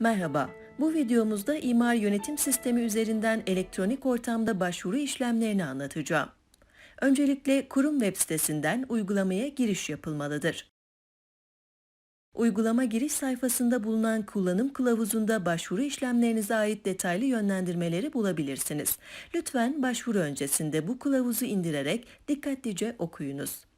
Merhaba, bu videomuzda imar yönetim sistemi üzerinden elektronik ortamda başvuru işlemlerini anlatacağım. Öncelikle kurum web sitesinden uygulamaya giriş yapılmalıdır. Uygulama giriş sayfasında bulunan kullanım kılavuzunda başvuru işlemlerinize ait detaylı yönlendirmeleri bulabilirsiniz. Lütfen başvuru öncesinde bu kılavuzu indirerek dikkatlice okuyunuz.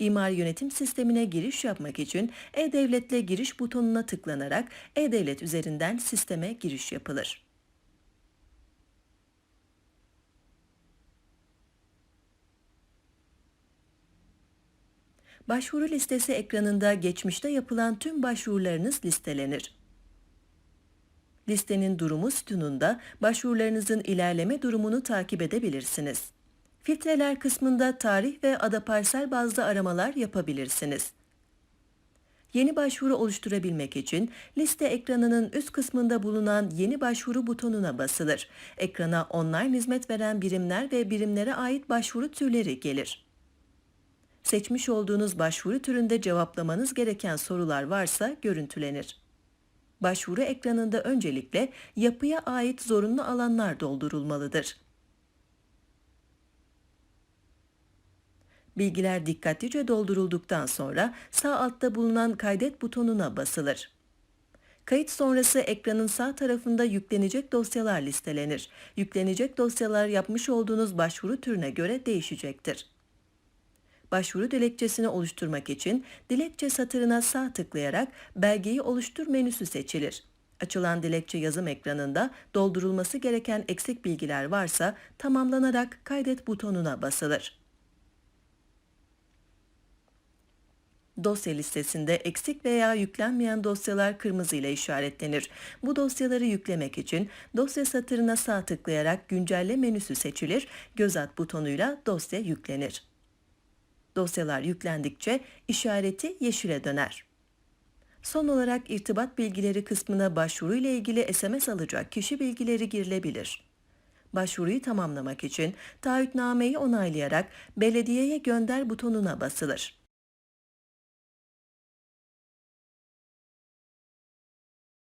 İmar yönetim sistemine giriş yapmak için E-Devlet'le giriş butonuna tıklanarak E-Devlet üzerinden sisteme giriş yapılır. Başvuru listesi ekranında geçmişte yapılan tüm başvurularınız listelenir. Listenin durumu sütununda başvurularınızın ilerleme durumunu takip edebilirsiniz. Filtreler kısmında tarih ve ada parsel bazlı aramalar yapabilirsiniz. Yeni başvuru oluşturabilmek için liste ekranının üst kısmında bulunan yeni başvuru butonuna basılır. Ekrana online hizmet veren birimler ve birimlere ait başvuru türleri gelir. Seçmiş olduğunuz başvuru türünde cevaplamanız gereken sorular varsa görüntülenir. Başvuru ekranında öncelikle yapıya ait zorunlu alanlar doldurulmalıdır. Bilgiler dikkatlice doldurulduktan sonra sağ altta bulunan kaydet butonuna basılır. Kayıt sonrası ekranın sağ tarafında yüklenecek dosyalar listelenir. Yüklenecek dosyalar yapmış olduğunuz başvuru türüne göre değişecektir. Başvuru dilekçesini oluşturmak için dilekçe satırına sağ tıklayarak belgeyi oluştur menüsü seçilir. Açılan dilekçe yazım ekranında doldurulması gereken eksik bilgiler varsa tamamlanarak kaydet butonuna basılır. Dosya listesinde eksik veya yüklenmeyen dosyalar kırmızı ile işaretlenir. Bu dosyaları yüklemek için dosya satırına sağ tıklayarak güncelle menüsü seçilir, göz at butonuyla dosya yüklenir. Dosyalar yüklendikçe işareti yeşile döner. Son olarak irtibat bilgileri kısmına başvuru ile ilgili SMS alacak kişi bilgileri girilebilir. Başvuruyu tamamlamak için taahhütnameyi onaylayarak belediyeye gönder butonuna basılır.